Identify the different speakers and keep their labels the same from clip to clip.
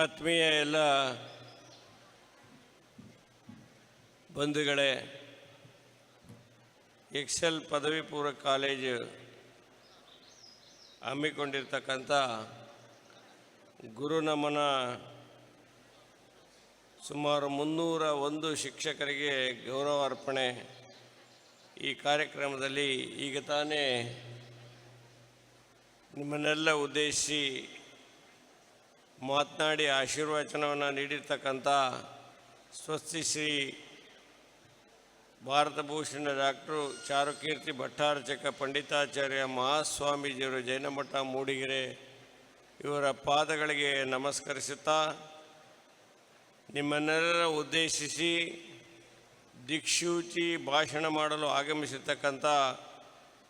Speaker 1: ಆತ್ಮೀಯ ಎಲ್ಲ ಬಂಧುಗಳೇ, ಎಕ್ಸೆಲ್ ಪದವಿ ಪೂರ್ವ ಕಾಲೇಜು ಹಮ್ಮಿಕೊಂಡಿರ್ತಕ್ಕಂಥ ಗುರುನಮನ ಸುಮಾರು ಮುನ್ನೂರ ಒಂದು ಶಿಕ್ಷಕರಿಗೆ ಗೌರವ ಅರ್ಪಣೆ. ಈ ಕಾರ್ಯಕ್ರಮದಲ್ಲಿ ಈಗ ತಾನೇ ನಿಮ್ಮನ್ನೆಲ್ಲ ಉದ್ದೇಶಿಸಿ ಮಾತನಾಡಿ ಆಶೀರ್ವಚನವನ್ನು ನೀಡಿರ್ತಕ್ಕಂಥ ಸ್ವಸ್ತಿ ಶ್ರೀ ಭಾರತ ಭೂಷಣ ಡಾಕ್ಟ್ರು ಚಾರುಕೀರ್ತಿ ಭಟ್ಟಾರ್ಚಕ ಪಂಡಿತಾಚಾರ್ಯ ಮಹಾಸ್ವಾಮೀಜಿಯವರು ಜೈನಮಠ ಮೂಡಿಗೆರೆ ಇವರ ಪಾದಗಳಿಗೆ ನಮಸ್ಕರಿಸುತ್ತಾ ನಿಮ್ಮನ್ನೆಲ್ಲರ ಉದ್ದೇಶಿಸಿ ದಿಕ್ಸೂಚಿ ಭಾಷಣ ಮಾಡಲು ಆಗಮಿಸಿರ್ತಕ್ಕಂಥ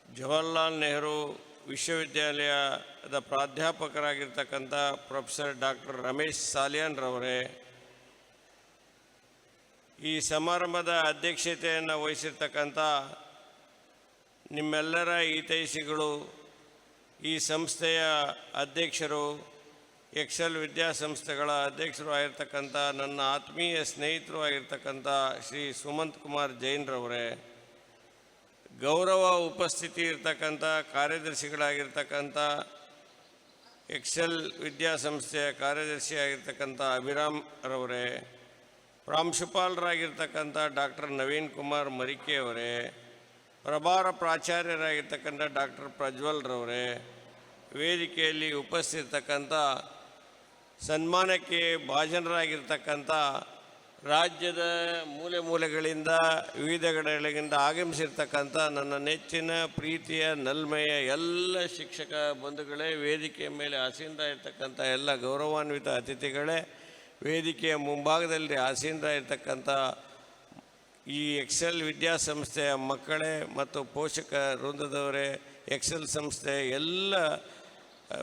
Speaker 1: ಜವಾಹರ್ಲಾಲ್ ನೆಹರು ವಿಶ್ವವಿದ್ಯಾಲಯದ ಪ್ರಾಧ್ಯಾಪಕರಾಗಿರ್ತಕ್ಕಂಥ ಪ್ರೊಫೆಸರ್ ಡಾಕ್ಟರ್ ರಮೇಶ್ ಸಾಲಿಯಾನ್ರವರೇ, ಈ ಸಮಾರಂಭದ ಅಧ್ಯಕ್ಷತೆಯನ್ನು ವಹಿಸಿರ್ತಕ್ಕಂಥ ನಿಮ್ಮೆಲ್ಲರ ಹಿತೈಷಿಗಳು, ಈ ಸಂಸ್ಥೆಯ ಅಧ್ಯಕ್ಷರು, ಎಕ್ಸೆಲ್ ವಿದ್ಯಾಸಂಸ್ಥೆಗಳ ಅಧ್ಯಕ್ಷರು ಆಗಿರ್ತಕ್ಕಂಥ ನನ್ನ ಆತ್ಮೀಯ ಸ್ನೇಹಿತರು ಆಗಿರ್ತಕ್ಕಂಥ ಶ್ರೀ ಸುಮಂತ್ ಕುಮಾರ್ ಜೈನ್ರವರೇ, ಗೌರವ ಉಪಸ್ಥಿತಿ ಇರ್ತಕ್ಕಂಥ ಕಾರ್ಯದರ್ಶಿಗಳಾಗಿರ್ತಕ್ಕಂಥ ಎಕ್ಸೆಲ್ ವಿದ್ಯಾಸಂಸ್ಥೆಯ ಕಾರ್ಯದರ್ಶಿಯಾಗಿರ್ತಕ್ಕಂಥ ಅಭಿರಾಮ್ ರವರೇ, ಪ್ರಾಂಶುಪಾಲರಾಗಿರ್ತಕ್ಕಂಥ ಡಾಕ್ಟರ್ ನವೀನ್ ಕುಮಾರ್ ಮರಿಕೆಯವರೇ ಪ್ರಭಾರ ಪ್ರಾಚಾರ್ಯರಾಗಿರ್ತಕ್ಕಂಥ ಡಾಕ್ಟರ್ ಪ್ರಜ್ವಲ್ ರವರೇ, ವೇದಿಕೆಯಲ್ಲಿ ಉಪಸ್ಥಿತಕ್ಕಂಥ ಸನ್ಮಾನಕ್ಕೆ ಭಾಜನರಾಗಿರ್ತಕ್ಕಂಥ ರಾಜ್ಯದ ಮೂಲೆ ಮೂಲೆಗಳಿಂದ ವಿವಿಧ ಕಡೆಗಳಿಂದ ಆಗಮಿಸಿರ್ತಕ್ಕಂಥ ನನ್ನ ನೆಚ್ಚಿನ, ಪ್ರೀತಿಯ, ನಲ್ಮೆಯ ಎಲ್ಲ ಶಿಕ್ಷಕ ಬಂಧುಗಳೇ, ವೇದಿಕೆಯ ಮೇಲೆ ಆಸೀನರ ಇರ್ತಕ್ಕಂಥ ಎಲ್ಲ ಗೌರವಾನ್ವಿತ ಅತಿಥಿಗಳೇ, ವೇದಿಕೆಯ ಮುಂಭಾಗದಲ್ಲಿ ಆಸೀನರ ಇರ್ತಕ್ಕಂಥ ಈ ಎಕ್ಸೆಲ್ ವಿದ್ಯಾಸಂಸ್ಥೆಯ ಮಕ್ಕಳೇ ಮತ್ತು ಪೋಷಕ ವೃಂದದವರೇ, ಎಕ್ಸೆಲ್ ಸಂಸ್ಥೆ ಎಲ್ಲ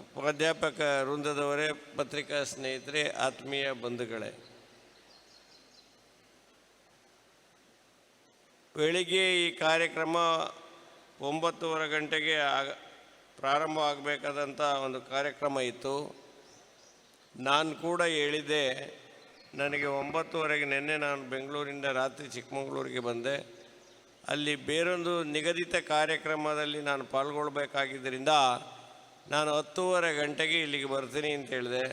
Speaker 1: ಪ್ರಾಧ್ಯಾಪಕ ವೃಂದದವರೇ, ಪತ್ರಿಕಾ ಸ್ನೇಹಿತರೆ, ಆತ್ಮೀಯ ಬಂಧುಗಳೇ. ಬೆಳಿಗ್ಗೆ ಈ ಕಾರ್ಯಕ್ರಮ ಒಂಬತ್ತುವರೆ ಗಂಟೆಗೆ ಆಗ ಪ್ರಾರಂಭ ಆಗಬೇಕಾದಂಥ ಒಂದು ಕಾರ್ಯಕ್ರಮ ಇತ್ತು. ನಾನು ಕೂಡ ಹೇಳಿದ್ದೆ, ನನಗೆ ಒಂಬತ್ತುವರೆಗೆ ನಿನ್ನೆ ನಾನು ಬೆಂಗಳೂರಿಂದ ರಾತ್ರಿ ಚಿಕ್ಕಮಗಳೂರಿಗೆ ಬಂದೆ. ಅಲ್ಲಿ ಬೇರೊಂದು ನಿಗದಿತ ಕಾರ್ಯಕ್ರಮದಲ್ಲಿ ನಾನು ಪಾಲ್ಗೊಳ್ಬೇಕಾಗಿದ್ದರಿಂದ ನಾನು ಹತ್ತೂವರೆ ಗಂಟೆಗೆ ಇಲ್ಲಿಗೆ ಬರ್ತೀನಿ ಅಂತ ಹೇಳಿದೆ.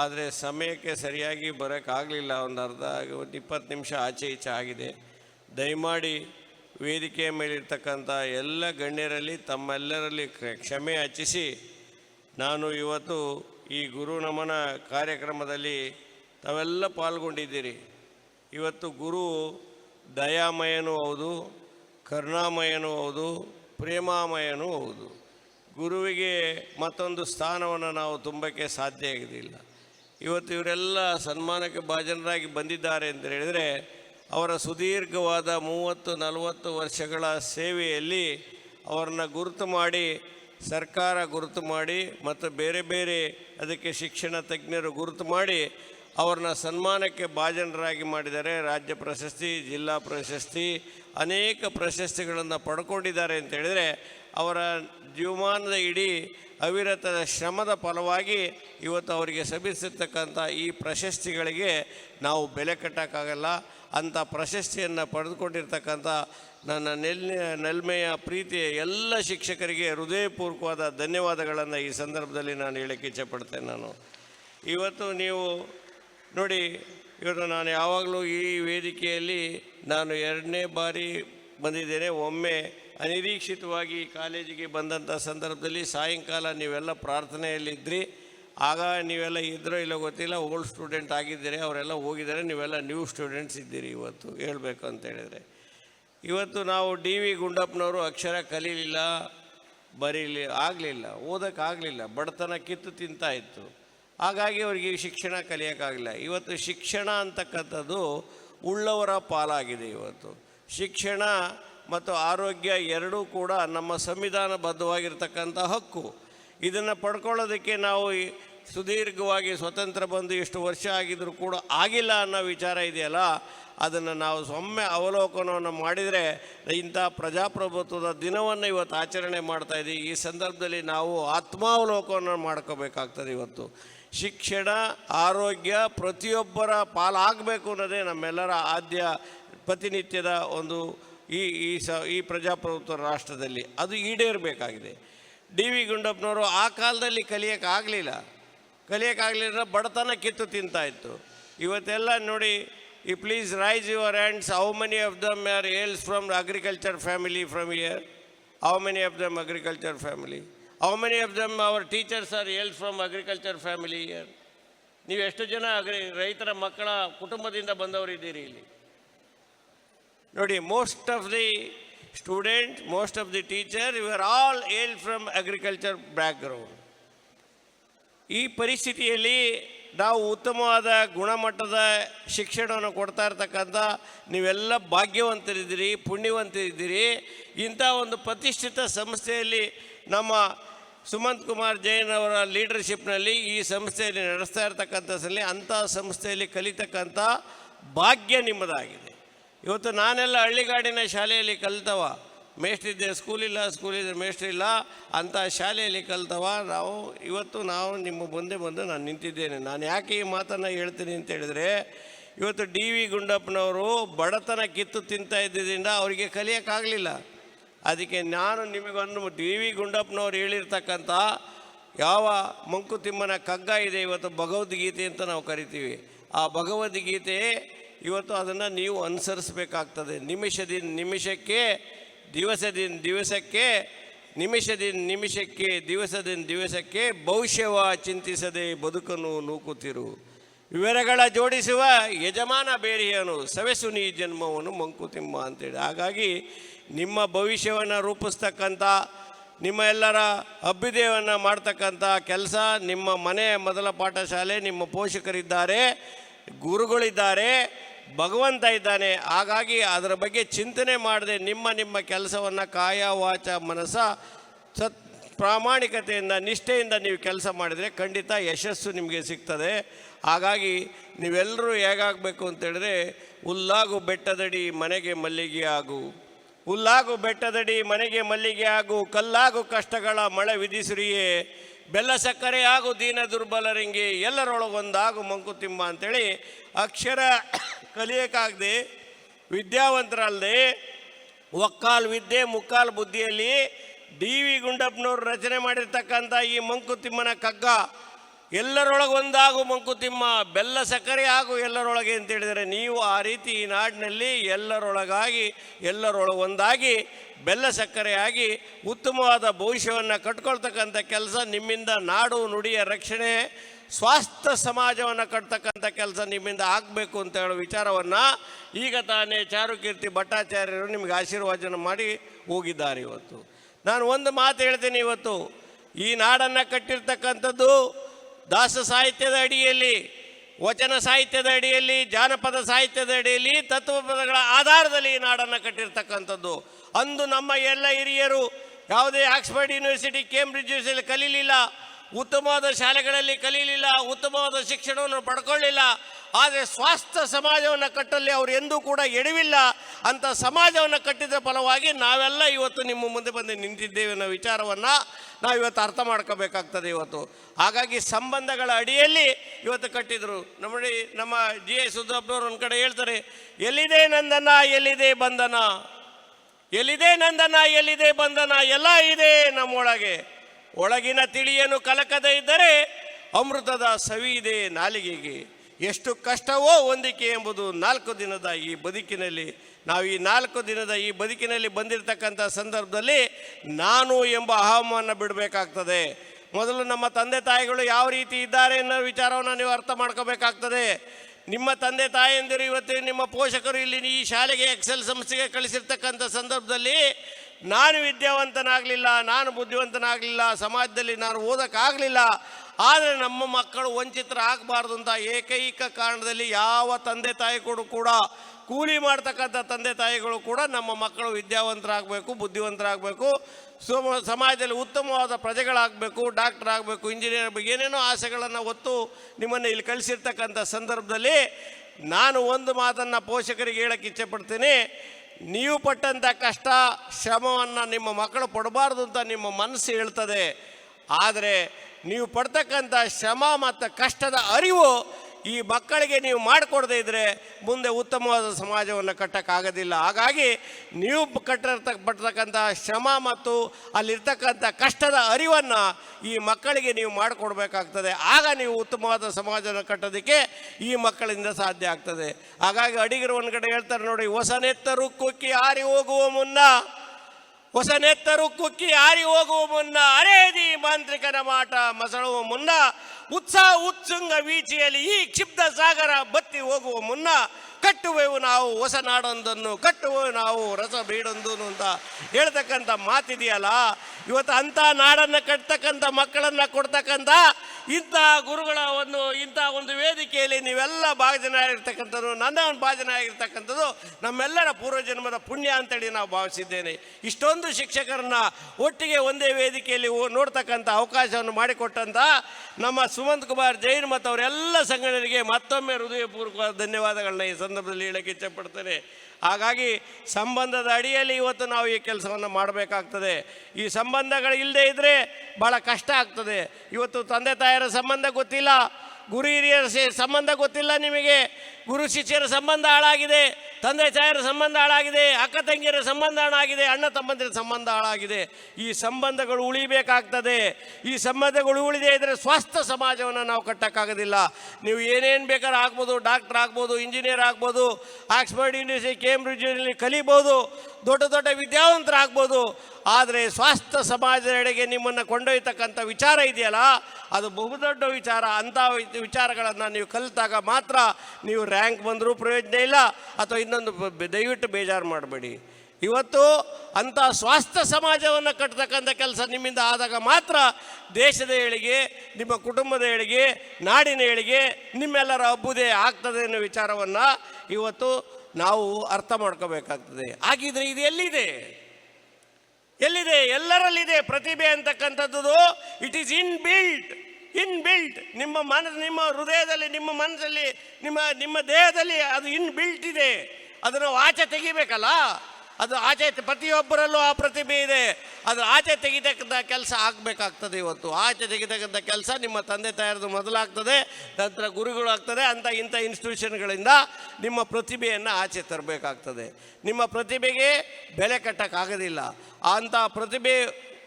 Speaker 1: ಆದರೆ ಸಮಯಕ್ಕೆ ಸರಿಯಾಗಿ ಬರೋಕ್ಕಾಗಲಿಲ್ಲ. ಒಂದು ಅರ್ಧ, ಒಂದು ಇಪ್ಪತ್ತು ನಿಮಿಷ ಆಚೆ ಈಚೆ ಆಗಿದೆ. ದಯಮಾಡಿ ವೇದಿಕೆಯ ಮೇಲಿರ್ತಕ್ಕಂಥ ಎಲ್ಲ ಗಣ್ಯರಲ್ಲಿ ತಮ್ಮೆಲ್ಲರಲ್ಲಿ ಕ್ಷ- ಕ್ಷಮೆ ಹಚ್ಚಿಸಿ, ನಾನು ಇವತ್ತು ಈ ಗುರು ನಮನ ಕಾರ್ಯಕ್ರಮದಲ್ಲಿ ತಾವೆಲ್ಲ ಪಾಲ್ಗೊಂಡಿದ್ದೀರಿ. ಇವತ್ತು ಗುರು ದಯಾಮಯನೂ ಹೌದು, ಕರುಣಾಮಯನೂ ಹೌದು, ಪ್ರೇಮಾಮಯನೂ ಹೌದು. ಗುರುವಿಗೆ ಮತ್ತೊಂದು ಸ್ಥಾನವನ್ನು ನಾವು ತುಂಬಕ್ಕೆ ಸಾಧ್ಯ ಆಗಿದ್ದಿಲ್ಲ ಇವತ್ತು ಇವರೆಲ್ಲ ಸನ್ಮಾನಕ್ಕೆ ಭಾಜನರಾಗಿ ಬಂದಿದ್ದಾರೆ ಅಂತ ಹೇಳಿದರೆ ಅವರ ಸುದೀರ್ಘವಾದ ಮೂವತ್ತು, ನಲವತ್ತು ವರ್ಷಗಳ ಸೇವೆಯಲ್ಲಿ ಅವರನ್ನು ಗುರುತು ಮಾಡಿ, ಸರ್ಕಾರ ಗುರುತು ಮಾಡಿ ಮತ್ತು ಬೇರೆ ಬೇರೆ ಅದಕ್ಕೆ ಶಿಕ್ಷಣ ತಜ್ಞರು ಗುರುತು ಮಾಡಿ ಅವ್ರನ್ನ ಸನ್ಮಾನಕ್ಕೆ ಭಾಜನರಾಗಿ ಮಾಡಿದ್ದಾರೆ ರಾಜ್ಯ ಪ್ರಶಸ್ತಿ, ಜಿಲ್ಲಾ ಪ್ರಶಸ್ತಿ, ಅನೇಕ ಪ್ರಶಸ್ತಿಗಳನ್ನು ಪಡ್ಕೊಂಡಿದ್ದಾರೆ ಅಂತ ಹೇಳಿದರೆ ಅವರ ಜೀವಮಾನದ ಇಡೀ ಅವಿರತದ ಶ್ರಮದ ಫಲವಾಗಿ ಇವತ್ತು ಅವರಿಗೆ ಸಭಿಸಿರ್ತಕ್ಕಂಥ ಈ ಪ್ರಶಸ್ತಿಗಳಿಗೆ ನಾವು ಬೆಲೆ ಕಟ್ಟೋಕ್ಕಾಗಲ್ಲ. ಅಂಥ ಪ್ರಶಸ್ತಿಯನ್ನು ಪಡೆದುಕೊಂಡಿರ್ತಕ್ಕಂಥ ನನ್ನ ನೆಲ್ ನೆಲ್ಮೆಯ ಪ್ರೀತಿಯ ಎಲ್ಲ ಶಿಕ್ಷಕರಿಗೆ ಹೃದಯಪೂರ್ವಕವಾದ ಧನ್ಯವಾದಗಳನ್ನು ಈ ಸಂದರ್ಭದಲ್ಲಿ ನಾನು ಹೇಳಕ್ಕೆ ಇಚ್ಛೆಪಡ್ತೇನೆ ನಾನು. ಇವತ್ತು ನೀವು ನೋಡಿ, ಇವತ್ತು ನಾನು ಯಾವಾಗಲೂ ಈ ವೇದಿಕೆಯಲ್ಲಿ ನಾನು ಎರಡನೇ ಬಾರಿ ಬಂದಿದ್ದೇನೆ. ಒಮ್ಮೆ ಅನಿರೀಕ್ಷಿತವಾಗಿ ಕಾಲೇಜಿಗೆ ಬಂದಂಥ ಸಂದರ್ಭದಲ್ಲಿ ಸಾಯಂಕಾಲ ನೀವೆಲ್ಲ ಪ್ರಾರ್ಥನೆಯಲ್ಲಿದ್ದಿರಿ ಆಗ ನೀವೆಲ್ಲ ಇದ್ರೋ ಇಲ್ಲೋ ಗೊತ್ತಿಲ್ಲ, ಓಲ್ಡ್ ಸ್ಟೂಡೆಂಟ್ ಆಗಿದ್ದೀರಿ, ಅವರೆಲ್ಲ ಹೋಗಿದ್ದಾರೆ, ನೀವೆಲ್ಲ ನ್ಯೂ ಸ್ಟೂಡೆಂಟ್ಸ್ ಇದ್ದೀರಿ ಇವತ್ತು, ಹೇಳಬೇಕು ಅಂತ ಹೇಳಿದರೆ. ಇವತ್ತು ನಾವು ಡಿ ವಿ ಗುಂಡಪ್ಪನವರು ಅಕ್ಷರ ಕಲೀಲಿಲ್ಲ, ಬರೀಲಿ, ಆಗಲಿಲ್ಲ ಓದೋಕ್ಕಾಗಲಿಲ್ಲ ಬಡತನ ಕಿತ್ತು ತಿಂತಾ ಇತ್ತು. ಹಾಗಾಗಿ ಅವರಿಗೆ ಶಿಕ್ಷಣ ಕಲಿಯೋಕ್ಕಾಗಲಿಲ್ಲ ಇವತ್ತು ಶಿಕ್ಷಣ ಅಂತಕ್ಕಂಥದ್ದು ಉಳ್ಳವರ ಪಾಲಾಗಿದೆ ಇವತ್ತು. ಶಿಕ್ಷಣ ಮತ್ತು ಆರೋಗ್ಯ ಎರಡೂ ಕೂಡ ನಮ್ಮ ಸಂವಿಧಾನಬದ್ಧವಾಗಿರ್ತಕ್ಕಂಥ ಹಕ್ಕು. ಇದನ್ನು ಪಡ್ಕೊಳ್ಳೋದಕ್ಕೆ ನಾವು ಸುದೀರ್ಘವಾಗಿ ಸ್ವತಂತ್ರ ಬಂದು ಎಷ್ಟು ವರ್ಷ ಆಗಿದ್ರೂ ಕೂಡ ಆಗಿಲ್ಲ ಅನ್ನೋ ವಿಚಾರ ಇದೆಯಲ್ಲ? ಅದನ್ನು ನಾವು ಸೊಮ್ಮೆ ಅವಲೋಕನವನ್ನು ಮಾಡಿದರೆ ಇಂಥ ಪ್ರಜಾಪ್ರಭುತ್ವದ ದಿನವನ್ನು ಇವತ್ತು ಆಚರಣೆ ಮಾಡ್ತಾ ಇದ್ದೀವಿ ಈ ಸಂದರ್ಭದಲ್ಲಿ ನಾವು ಆತ್ಮಾವಲೋಕನ ಮಾಡ್ಕೋಬೇಕಾಗ್ತದೆ ಇವತ್ತು. ಶಿಕ್ಷಣ, ಆರೋಗ್ಯ ಪ್ರತಿಯೊಬ್ಬರ ಪಾಲಾಗಬೇಕು ಅನ್ನೋದೇ ನಮ್ಮೆಲ್ಲರ ಆದ್ಯ ಪ್ರತಿನಿತ್ಯದ ಒಂದು ಈ ಈ ಸ, ಈ ಪ್ರಜಾಪ್ರಭುತ್ವ ರಾಷ್ಟ್ರದಲ್ಲಿ. ಅದು ಈಡೇರಬೇಕಾಗಿದೆ. ಡಿ ವಿ ಗುಂಡಪ್ಪನವರು ಆ ಕಾಲದಲ್ಲಿ ಕಲಿಯೋಕ್ಕಾಗಲಿಲ್ಲ ಕಲಿಯೋಕ್ಕಾಗಲಿಲ್ಲ, ಬಡತನ ಕಿತ್ತು ತಿಂತಾ ಇತ್ತು. ಇವತ್ತೆಲ್ಲ ನೋಡಿ ಈ please raise your hands how many of them are else from agriculture family from here how many of them agriculture family how many of them our teachers are else from agriculture family here ನೀವು ಎಷ್ಟು ಜನ agri, ರೈತರ ಮಕ್ಕಳ ಕುಟುಂಬದಿಂದ ಬಂದವರಿದ್ದೀರಿ ಇಲ್ಲಿ? ನೋಡಿ most of the student most of the teacher you are all all from agriculture background ಈ ಪರಿಸ್ಥಿತಿಯಲ್ಲಿ ನಾವು ಉತ್ತಮವಾದ ಗುಣಮಟ್ಟದ ಶಿಕ್ಷಣವನ್ನು ಕೊಡ್ತಾ ಇರ್ತಕ್ಕಂಥ ನೀವೆಲ್ಲ ಭಾಗ್ಯವಂತರಿದ್ದೀರಿ, ಪುಣ್ಯವಂತರಿದ್ದೀರಿ. ಇಂಥ ಒಂದು ಪ್ರತಿಷ್ಠಿತ ಸಂಸ್ಥೆಯಲ್ಲಿ ನಮ್ಮ ಸುಮಂತ್ ಕುಮಾರ್ ಜೈನ್ ಅವರ ಲೀಡರ್ಶಿಪ್ನಲ್ಲಿ ಈ ಸಂಸ್ಥೆಯಲ್ಲಿ ನಡೆಸ್ತಾ ಇರ್ತಕ್ಕಂಥ ಸಲ, ಅಂಥ ಸಂಸ್ಥೆಯಲ್ಲಿ ಕಲಿತಕ್ಕಂಥ ಭಾಗ್ಯ ನಿಮ್ಮದಾಗಿದೆ. ಇವತ್ತು ನಾನೆಲ್ಲ ಹಳ್ಳಿಗಾಡಿನ ಶಾಲೆಯಲ್ಲಿ ಕಲಿತವ. ಮೇಷ್ಟ್ರಿದ್ದೆ ಸ್ಕೂಲಿಲ್ಲ ಸ್ಕೂಲಿದೆ ಮೇಷ್ಟ್ರಿಲ್ಲ ಅಂತ ಶಾಲೆಯಲ್ಲಿ ಕಲಿತವ. ನಾವು ಇವತ್ತು ನಾವು ನಿಮ್ಮ ಮುಂದೆ ಬಂದು ನಾನು ನಿಂತಿದ್ದೇನೆ. ನಾನು ಯಾಕೆ ಈ ಮಾತನ್ನು ಹೇಳ್ತೀನಿ ಅಂತ ಹೇಳಿದರೆ, ಇವತ್ತು ಡಿ ವಿ ಗುಂಡಪ್ಪನವರು ಬಡತನ ಕಿತ್ತು ತಿಂತಾ ಇದ್ದಿದ್ದರಿಂದ ಅವರಿಗೆ ಕಲಿಯೋಕ್ಕಾಗಲಿಲ್ಲ. ಅದಕ್ಕೆ ನಾನು ನಿಮಗೊಂದು ಡಿ ವಿ ಗುಂಡಪ್ಪನವ್ರು ಹೇಳಿರ್ತಕ್ಕಂಥ ಯಾವ ಮಂಕುತಿಮ್ಮನ ಕಗ್ಗ ಇದೆ ಇವತ್ತು ಭಗವದ್ಗೀತೆ ಅಂತ ನಾವು ಕರಿತೀವಿ. ಆ ಭಗವದ್ಗೀತೆ ಇವತ್ತು ಅದನ್ನು ನೀವು ಅನುಸರಿಸಬೇಕಾಗ್ತದೆ. ನಿಮಿಷದಿಂದ ನಿಮಿಷಕ್ಕೆ ದಿವಸದಿಂದ ದಿವಸಕ್ಕೆ, ನಿಮಿಷದಿಂದ ನಿಮಿಷಕ್ಕೆ, ದಿವಸದಿಂದ ದಿವಸಕ್ಕೆ ಭವಿಷ್ಯವ ಚಿಂತಿಸದೆ ಬದುಕನ್ನು ನೂಕುತ್ತಿರು. ವಿವರಗಳ ಜೋಡಿಸುವ ಯಜಮಾನ ಬೇರೆಯನು ಸವೆಸು ನೀ ಜನ್ಮವನ್ನು ಮಂಕುತಿಮ್ಮ ಅಂತೇಳಿ. ಹಾಗಾಗಿ ನಿಮ್ಮ ಭವಿಷ್ಯವನ್ನು ರೂಪಿಸ್ತಕ್ಕಂಥ, ನಿಮ್ಮ ಎಲ್ಲರ ಅಭ್ಯುದಯವನ್ನು ಮಾಡ್ತಕ್ಕಂಥ ಕೆಲಸ, ನಿಮ್ಮ ಮನೆ ಮೊದಲ ಪಾಠಶಾಲೆ, ನಿಮ್ಮ ಪೋಷಕರಿದ್ದಾರೆ, ಗುರುಗಳಿದ್ದಾರೆ. ಭಗವಂತ ಇದ್ದಾನೆ. ಹಾಗಾಗಿ ಅದರ ಬಗ್ಗೆ ಚಿಂತನೆ ಮಾಡದೆ ನಿಮ್ಮ ನಿಮ್ಮ ಕೆಲಸವನ್ನು ಕಾಯ ವಾಚ ಮನಸ್ಸ ಸತ್ ಪ್ರಾಮಾಣಿಕತೆಯಿಂದ, ನಿಷ್ಠೆಯಿಂದ ನೀವು ಕೆಲಸ ಮಾಡಿದರೆ ಖಂಡಿತ ಯಶಸ್ಸು ನಿಮಗೆ ಸಿಗ್ತದೆ. ಹಾಗಾಗಿ ನೀವೆಲ್ಲರೂ ಹೇಗಾಗಬೇಕು ಅಂತೇಳಿದ್ರೆ ಹುಲ್ಲಾಗು ಬೆಟ್ಟದಡಿ ಮನೆಗೆ ಮಲ್ಲಿಗೆ ಆಗು. ಹುಲ್ಲಾಗು ಬೆಟ್ಟದಡಿ ಮನೆಗೆ ಮಲ್ಲಿಗೆ ಆಗು. ಕಲ್ಲಾಗು ಕಷ್ಟಗಳ ಮಳೆ ವಿಧಿಸಿರಿಯೇ. ಬೆಲ್ಲ ಸಕ್ಕರೆ ಆಗು ದೀನ ದುರ್ಬಲರಿಂಗೆ ಎಲ್ಲರೊಳಗೊಂದಾಗು ಮಂಕುತಿಮ್ಮ ಅಂತೇಳಿ ಅಕ್ಷರ ಕಲಿಯೋಕ್ಕಾಗದೆ ವಿದ್ಯಾವಂತರಲ್ಲದೆ ಒಕ್ಕಾಲು ವಿದ್ಯೆ, ಮುಕ್ಕಾಲು ಬುದ್ಧಿಯಲ್ಲಿ ಡಿ ವಿ ಗುಂಡಪ್ಪನವರು ರಚನೆ ಮಾಡಿರ್ತಕ್ಕಂಥ ಈ ಮಂಕುತಿಮ್ಮನ ಕಗ್ಗ ಎಲ್ಲರೊಳಗೆ ಒಂದಾಗು ಮಂಕುತಿಮ್ಮ, ಬೆಲ್ಲ ಸಕ್ಕರೆ ಆಗು ಎಲ್ಲರೊಳಗೆ ಅಂತ ಹೇಳಿದರೆ ನೀವು ಆ ರೀತಿ ಈ ನಾಡಿನಲ್ಲಿ ಎಲ್ಲರೊಳಗಾಗಿ ಎಲ್ಲರೊಳಗೆ ಒಂದಾಗಿ ಬೆಲ್ಲ ಸಕ್ಕರೆಯಾಗಿ ಉತ್ತಮವಾದ ಭವಿಷ್ಯವನ್ನು ಕಟ್ಕೊಳ್ತಕ್ಕಂಥ ಕೆಲಸ ನಿಮ್ಮಿಂದ ನಾಡು ನುಡಿಯ ರಕ್ಷಣೆ. ಸ್ವಾಸ್ಥ್ಯ ಸಮಾಜವನ್ನು ಕಟ್ತಕ್ಕಂಥ ಕೆಲಸ ನಿಮ್ಮಿಂದ ಆಗಬೇಕು ಅಂತ ಹೇಳೋ ವಿಚಾರವನ್ನು ಈಗ ತಾನೇ ಚಾರುಕೀರ್ತಿ ಭಟ್ಟಾಚಾರ್ಯರು ನಿಮಗೆ ಆಶೀರ್ವಾದನ ಮಾಡಿ ಹೋಗಿದ್ದಾರೆ ಇವತ್ತು. ನಾನು ಒಂದು ಮಾತು ಹೇಳ್ತೀನಿ ಇವತ್ತು. ಈ ನಾಡನ್ನು ಕಟ್ಟಿರ್ತಕ್ಕಂಥದ್ದು ದಾಸ ಸಾಹಿತ್ಯದ ಅಡಿಯಲ್ಲಿ, ವಚನ ಸಾಹಿತ್ಯದ ಅಡಿಯಲ್ಲಿ, ಜಾನಪದ ಸಾಹಿತ್ಯದ ಅಡಿಯಲ್ಲಿ, ತತ್ವಪದಗಳ ಆಧಾರದಲ್ಲಿ ಈ ನಾಡನ್ನು ಕಟ್ಟಿರ್ತಕ್ಕಂಥದ್ದು. ಅಂದು ನಮ್ಮ ಎಲ್ಲ ಹಿರಿಯರು ಯಾವುದೇ ಆಕ್ಸ್ಫರ್ಡ್ ಯೂನಿವರ್ಸಿಟಿ, ಕೇಂಬ್ರಿಡ್ಜ್ ಯೂನಿವರ್ಸಿಟಿ ಕಲೀಲಿಲ್ಲ. ಉತ್ತಮವಾದ ಶಾಲೆಗಳಲ್ಲಿ ಕಲೀಲಿಲ್ಲ ಉತ್ತಮವಾದ ಶಿಕ್ಷಣವನ್ನು ಪಡ್ಕೊಳ್ಳಿಲ್ಲ, ಆದರೆ ಸ್ವಾಸ್ಥ್ಯ ಸಮಾಜವನ್ನು ಕಟ್ಟಲ್ಲಿ ಅವರು ಎಂದೂ ಕೂಡ ಎಡವಿಲ್ಲ ಅಂಥ ಸಮಾಜವನ್ನು ಕಟ್ಟಿದ ಫಲವಾಗಿ ನಾವೆಲ್ಲ ಇವತ್ತು ನಿಮ್ಮ ಮುಂದೆ ಬಂದು ನಿಂತಿದ್ದೇವೆ ಅನ್ನೋ ವಿಚಾರವನ್ನು ನಾವು ಇವತ್ತು ಅರ್ಥ ಮಾಡ್ಕೋಬೇಕಾಗ್ತದೆ ಇವತ್ತು. ಹಾಗಾಗಿ ಸಂಬಂಧಗಳ ಅಡಿಯಲ್ಲಿ ಇವತ್ತು ಕಟ್ಟಿದರು. ನೋಡಿ ನಮ್ಮ ಜಿ ಎ ಸುದ್ದಪ್ಪನವ್ರು ಒಂದು ಕಡೆ ಹೇಳ್ತಾರೆ, ಎಲ್ಲಿದೆ ನಂದನ, ಎಲ್ಲಿದೆ ಬಂಧನ? ಎಲ್ಲಿದೆ ನಂದನ, ಎಲ್ಲಿದೆ ಬಂಧನ? ಎಲ್ಲ ಇದೆ ನಮ್ಮೊಳಗೆ. ಒಳಗಿನ ತಿಳಿಯನ್ನು ಕಲಕದೇ ಇದ್ದರೆ ಅಮೃತದ ಸವಿಯಿದೆ ನಾಲಿಗೆಗೆ. ಎಷ್ಟು ಕಷ್ಟವೋ ಹೊಂದಿಕೆ ಎಂಬುದು ನಾಲ್ಕು ದಿನದ ಈ ಬದುಕಿನಲ್ಲಿ. ನಾವು ಈ ನಾಲ್ಕು ದಿನದ ಈ ಬದುಕಿನಲ್ಲಿ ಬಂದಿರತಕ್ಕಂಥ ಸಂದರ್ಭದಲ್ಲಿ ನಾನು ಎಂಬ ಅಹಮವನ್ನು ಬಿಡಬೇಕಾಗ್ತದೆ. ಮೊದಲು ನಮ್ಮ ತಂದೆ ತಾಯಿಗಳು ಯಾವ ರೀತಿ ಇದ್ದಾರೆ ಅನ್ನೋ ವಿಚಾರವನ್ನು ನೀವು ಅರ್ಥ ಮಾಡ್ಕೋಬೇಕಾಗ್ತದೆ. ನಿಮ್ಮ ತಂದೆ ತಾಯಿಯಂದಿರು ಇವತ್ತು ನಿಮ್ಮ ಪೋಷಕರು ಇಲ್ಲಿ ಈ ಶಾಲೆಗೆ ಎಕ್ಸೆಲ್ ಸಂಸ್ಥೆಗೆ ಕಳಿಸಿರ್ತಕ್ಕಂಥ ಸಂದರ್ಭದಲ್ಲಿ ನಾನು ವಿದ್ಯಾವಂತನಾಗಲಿಲ್ಲ, ನಾನು ಬುದ್ಧಿವಂತನಾಗಲಿಲ್ಲ, ಸಮಾಜದಲ್ಲಿ ನಾನು ಓದೋಕ್ಕಾಗಲಿಲ್ಲ, ಆದರೆ ನಮ್ಮ ಮಕ್ಕಳು ವಂಚಿತರಾಗಬಾರ್ದು ಅಂತ ಏಕೈಕ ಕಾರಣದಲ್ಲಿ ಯಾವ ತಂದೆ ತಾಯಿಗಳು ಕೂಡ, ಕೂಲಿ ಮಾಡ್ತಕ್ಕಂಥ ತಂದೆ ತಾಯಿಗಳು ಕೂಡ ನಮ್ಮ ಮಕ್ಕಳು ವಿದ್ಯಾವಂತರಾಗಬೇಕು, ಬುದ್ಧಿವಂತರಾಗಬೇಕು, ಸಮ, ಸಮಾಜದಲ್ಲಿ ಉತ್ತಮವಾದ ಪ್ರಜೆಗಳಾಗಬೇಕು ಡಾಕ್ಟರ್ ಆಗಬೇಕು ಇಂಜಿನಿಯರ್ ಆಗಬೇಕು, ಏನೇನೋ ಆಸೆಗಳನ್ನು ಹೊತ್ತು ನಿಮ್ಮನ್ನು ಇಲ್ಲಿ ಕಲಿಸಿರ್ತಕ್ಕಂಥ ಸಂದರ್ಭದಲ್ಲಿ ನಾನು ಒಂದು ಮಾತನ್ನು ಪೋಷಕರಿಗೆ ಹೇಳಕ್ಕೆ ಇಚ್ಛೆಪಡ್ತೀನಿ. ನೀವು ಪಟ್ಟಂಥ ಕಷ್ಟ, ಶ್ರಮವನ್ನು ನಿಮ್ಮ ಮಕ್ಕಳು ಪಡಬಾರ್ದು ಅಂತ ನಿಮ್ಮ ಮನಸ್ಸು ಹೇಳ್ತದೆ. ಆದರೆ ನೀವು ಪಡ್ತಕ್ಕಂಥ ಶ್ರಮ ಮತ್ತು ಕಷ್ಟದ ಅರಿವು ಈ ಮಕ್ಕಳಿಗೆ ನೀವು ಮಾಡಿಕೊಡದೇ ಇದ್ದರೆ ಮುಂದೆ ಉತ್ತಮವಾದ ಸಮಾಜವನ್ನು ಕಟ್ಟೋಕ್ಕಾಗೋದಿಲ್ಲ. ಹಾಗಾಗಿ ನೀವು ಕಟ್ಟಿರ್ತಕ್ಕ ಪಟ್ಟಿರ್ತಕ್ಕಂಥ ಶ್ರಮ ಮತ್ತು ಅಲ್ಲಿರ್ತಕ್ಕಂಥ ಕಷ್ಟದ ಅರಿವನ್ನು ಈ ಮಕ್ಕಳಿಗೆ ನೀವು ಮಾಡಿಕೊಡ್ಬೇಕಾಗ್ತದೆ. ಆಗ ನೀವು ಉತ್ತಮವಾದ ಸಮಾಜವನ್ನು ಕಟ್ಟೋದಕ್ಕೆ ಈ ಮಕ್ಕಳಿಂದ ಸಾಧ್ಯ ಆಗ್ತದೆ. ಹಾಗಾಗಿ ಅಡಿಗರು ಒಂದು ಕಡೆ ಹೇಳ್ತಾರೆ ನೋಡಿ ಹೊಸನೆತ್ತರು ಕುಕ್ಕಿ ಹಾರಿ ಹೋಗುವ ಮುನ್ನ ಹೊಸನೆತ್ತರು ಕುಕ್ಕಿ ಹಾರಿ ಹೋಗುವ ಮುನ್ನ ಅರೇದಿ ಮಾಂತ್ರಿಕನ ಮಾಟ ಮಸಳುವ ಮುನ್ನ ಉತ್ಸಾಹ ಉತ್ಸುಂಗ ವೀಚಿಯಲ್ಲಿ ಈ ಕ್ಷಿಪ್ತ ಸಾಗರ ಬತ್ತಿ ಹೋಗುವ ಮುನ್ನ ಕಟ್ಟುವೆವು ನಾವು ಹೊಸ ನಾಡೊಂದನ್ನು, ಕಟ್ಟುವೆವು ನಾವು ರಸ ಬೀಡೊಂದು ಅಂತ ಹೇಳ್ತಕ್ಕಂಥ ಮಾತಿದೆಯಲ್ಲ. ಇವತ್ತು ಅಂಥ ನಾಡನ್ನು ಕಟ್ತಕ್ಕಂಥ, ಮಕ್ಕಳನ್ನು ಕೊಡ್ತಕ್ಕಂಥ ಇಂಥ ಗುರುಗಳ ಒಂದು, ಇಂಥ ಒಂದು ವೇದಿಕೆಯಲ್ಲಿ ನೀವೆಲ್ಲ ಭಾಜನಾಗಿರ್ತಕ್ಕಂಥದ್ದು ನನ್ನ ಒಂದು ಭಾಜನಾಗಿರ್ತಕ್ಕಂಥದ್ದು ನಮ್ಮೆಲ್ಲರ ಪೂರ್ವಜನ್ಮದ ಪುಣ್ಯ ಅಂತೇಳಿ ನಾವು ಭಾವಿಸಿದ್ದೇನೆ. ಇಷ್ಟೊಂದು ಶಿಕ್ಷಕರನ್ನ ಒಟ್ಟಿಗೆ ಒಂದೇ ವೇದಿಕೆಯಲ್ಲಿ ನೋಡ್ತಕ್ಕಂಥ ಅವಕಾಶವನ್ನು ಮಾಡಿಕೊಟ್ಟಂಥ ನಮ್ಮ ಸುಮಂತ್ ಕುಮಾರ್ ಜೈನ್ ಮತ್ತು ಅವರೆಲ್ಲ ಸಂಘಟನೆಗೆ ಮತ್ತೊಮ್ಮೆ ಹೃದಯಪೂರ್ವಕ ಧನ್ಯವಾದಗಳನ್ನ ಈ ಸಂದರ್ಭದಲ್ಲಿ ಹೇಳಕ್ಕೆ ಇಚ್ಛಪಡ್ತೇನೆ. ಹಾಗಾಗಿ ಸಂಬಂಧದ ಅಡಿಯಲ್ಲಿ ಇವತ್ತು ನಾವು ಈ ಕೆಲಸವನ್ನು ಮಾಡಬೇಕಾಗ್ತದೆ. ಈ ಸಂಬಂಧಗಳು ಇಲ್ಲದೆ ಇದ್ದರೆ ಭಾಳ ಕಷ್ಟ ಆಗ್ತದೆ. ಇವತ್ತು ತಂದೆ ತಾಯರ ಸಂಬಂಧ ಗೊತ್ತಿಲ್ಲ, ಗುರು ಹಿರಿಯರ ಸಂಬಂಧ ಗೊತ್ತಿಲ್ಲ ನಿಮಗೆ. ಗುರು ಶಿಷ್ಯರ ಸಂಬಂಧ ಹಾಳಾಗಿದೆ. ತಂದೆ ತಾಯರ ಸಂಬಂಧ ಹಾಳಾಗಿದೆ, ಅಕ್ಕ ತಂಗಿಯರ ಸಂಬಂಧ ಹಾಳಾಗಿದೆ, ಅಣ್ಣ ತಮ್ಮಂದಿರ ಸಂಬಂಧ ಹಾಳಾಗಿದೆ. ಈ ಸಂಬಂಧಗಳು ಉಳಿಬೇಕಾಗ್ತದೆ. ಈ ಸಂಬಂಧಗಳು ಉಳಿದೇ ಇದ್ದರೆ ಸ್ವಸ್ಥ ಸಮಾಜವನ್ನು ನಾವು ಕಟ್ಟಕ್ಕಾಗೋದಿಲ್ಲ. ನೀವು ಏನೇನು ಬೇಕಾದ್ರೆ ಆಗ್ಬೋದು, ಡಾಕ್ಟರ್ ಆಗ್ಬೋದು, ಇಂಜಿನಿಯರ್ ಆಗ್ಬೋದು, ಆಕ್ಸ್ಫರ್ಡ್ ಯೂನಿವರ್ಸಿಟಿ, ಕೇಂಬ್ರಿಡ್ಜ್ ಯೂನಿವರ್ಸಿಟಿ ಕಲಿಬೋದು. ದೊಡ್ಡ ದೊಡ್ಡ ವಿದ್ಯಾವಂತರಾಗ್ಬೋದು. ಆದರೆ ಸ್ವಾಸ್ಥ್ಯ ಸಮಾಜದೆಡೆಗೆ ನಿಮ್ಮನ್ನು ಕೊಂಡೊಯ್ತಕ್ಕಂಥ ವಿಚಾರ ಇದೆಯಲ್ಲ, ಅದು ಬಹುದೊಡ್ಡ ವಿಚಾರ. ಅಂಥ ವಿಚಾರಗಳನ್ನು ನೀವು ಕಲಿತಾಗ ಮಾತ್ರ ನೀವು ರ್ಯಾಂಕ್ ಬಂದರೂ ಪ್ರಯೋಜನ ಇಲ್ಲ, ಅಥವಾ ಇನ್ನೊಂದು ದಯವಿಟ್ಟು ಬೇಜಾರು ಮಾಡಬೇಡಿ. ಇವತ್ತು ಅಂಥ ಸ್ವಾಸ್ಥ್ಯ ಸಮಾಜವನ್ನು ಕಟ್ಟತಕ್ಕಂಥ ಕೆಲಸ ನಿಮ್ಮಿಂದ ಆದಾಗ ಮಾತ್ರ ದೇಶದ ಏಳಿಗೆ, ನಿಮ್ಮ ಕುಟುಂಬದ ಏಳಿಗೆ, ನಾಡಿನ ಏಳಿಗೆ ನಿಮ್ಮೆಲ್ಲರ ಅಬ್ಬುದೇ ಆಗ್ತದೆ ಅನ್ನೋ ವಿಚಾರವನ್ನು ಇವತ್ತು ನಾವು ಅರ್ಥ ಮಾಡ್ಕೋಬೇಕಾಗ್ತದೆ. ಹಾಗಿದ್ರೆ ಇದು ಎಲ್ಲಿದೆ? ಎಲ್ಲಿದೆ? ಎಲ್ಲರಲ್ಲಿದೆ ಪ್ರತಿಭೆ ಅಂತಕ್ಕಂಥದ್ದು. It is in built in built ನಿಮ್ಮ ಮನ ನಿಮ್ಮ ಹೃದಯದಲ್ಲಿ, ನಿಮ್ಮ ಮನಸ್ಸಲ್ಲಿ, ನಿಮ್ಮ ನಿಮ್ಮ ದೇಹದಲ್ಲಿ ಅದು ಇನ್ ಬಿಲ್ಟ್ ಇದೆ. ಅದನ್ನು ಆಚೆ ತೆಗಿಬೇಕಲ್ಲ? ಅದು ಆಚೆ ಪ್ರತಿಯೊಬ್ಬರಲ್ಲೂ ಆ ಪ್ರತಿಭೆ ಇದೆ. ಅದು ಆಚೆ ತೆಗಿತಕ್ಕಂಥ ಕೆಲಸ ಆಗಬೇಕಾಗ್ತದೆ ಇವತ್ತು. ಆಚೆ ತೆಗಿತಕ್ಕಂಥ ಕೆಲಸ ನಿಮ್ಮ ತಂದೆ ತಾಯಿರದು ಮೊದಲಾಗ್ತದೆ, ನಂತರ ಗುರುಗಳು ಆಗ್ತದೆ, ಅಂತ ಇಂಥ ಇನ್ಸ್ಟಿಟ್ಯೂಷನ್ಗಳಿಂದ ನಿಮ್ಮ ಪ್ರತಿಭೆಯನ್ನು ಆಚೆ ತರಬೇಕಾಗ್ತದೆ. ನಿಮ್ಮ ಪ್ರತಿಭೆಗೆ ಬೆಲೆ ಕಟ್ಟಕ್ಕಾಗೋದಿಲ್ಲ. ಅಂಥ ಪ್ರತಿಭೆ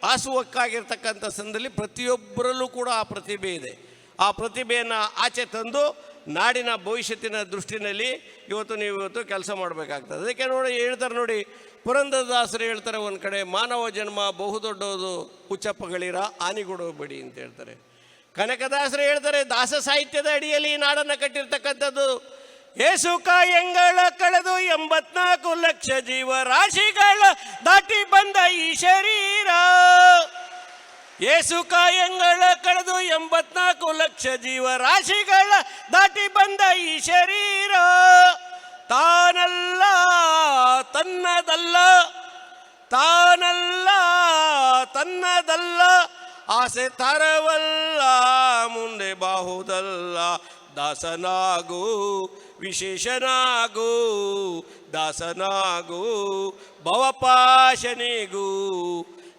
Speaker 1: ಹಾಸುವಕ್ಕಾಗಿರ್ತಕ್ಕಂಥ ಸಂದರ್ಭದಲ್ಲಿ ಪ್ರತಿಯೊಬ್ಬರಲ್ಲೂ ಕೂಡ ಆ ಪ್ರತಿಭೆ ಇದೆ. ಆ ಪ್ರತಿಭೆಯನ್ನು ಆಚೆ ತಂದು ನಾಡಿನ ಭವಿಷ್ಯತ್ತಿನ ದೃಷ್ಟಿನಲ್ಲಿ ಇವತ್ತು ನೀವು ಇವತ್ತು ಕೆಲಸ ಮಾಡಬೇಕಾಗ್ತದೆ. ಅದಕ್ಕೆ ನೋಡಿ ಹೇಳ್ತಾರೆ ನೋಡಿ, ಪುರಂದರದಾಸರು ಹೇಳ್ತಾರೆ ಒಂದು ಕಡೆ, ಮಾನವ ಜನ್ಮ ಬಹುದೊಡ್ಡದು ಹುಚ್ಚಪ್ಪಗಳಿರ ಆನಿಗೊಡಬೇಡಿ ಅಂತ ಹೇಳ್ತಾರೆ. ಕನಕದಾಸರು ಹೇಳ್ತಾರೆ, ದಾಸ ಸಾಹಿತ್ಯದ ಅಡಿಯಲ್ಲಿ ನಾಡನ್ನು ಕಟ್ಟಿರ್ತಕ್ಕಂಥದ್ದು. ಏಸುಕ ಎಂಗಳ ಕಳೆದು ಎಂಬತ್ನಾಲ್ಕು ಲಕ್ಷ ಜೀವರಾಶಿಗಳ ದಾಟಿ ಬಂದ ಈ ಶರೀರ. ಏಸು ಕಾಯಂಗಳ ಕಳೆದು ಎಂಬತ್ನಾಲ್ಕು ಲಕ್ಷ ಜೀವರಾಶಿಗಳ ದಾಟಿ ಬಂದ ಈ ಶರೀರ ತಾನಲ್ಲ, ತನ್ನದಲ್ಲ ತಾನಲ್ಲ, ತನ್ನದಲ್ಲ. ಆಸೆ ತರವಲ್ಲ, ಮುಂದೆ ಬಾಹುದಲ್ಲ. ದಾಸನಾಗು, ವಿಶೇಷನಾಗು, ದಾಸನಾಗೂ, ಭವಪಾಶನಿಗೂ.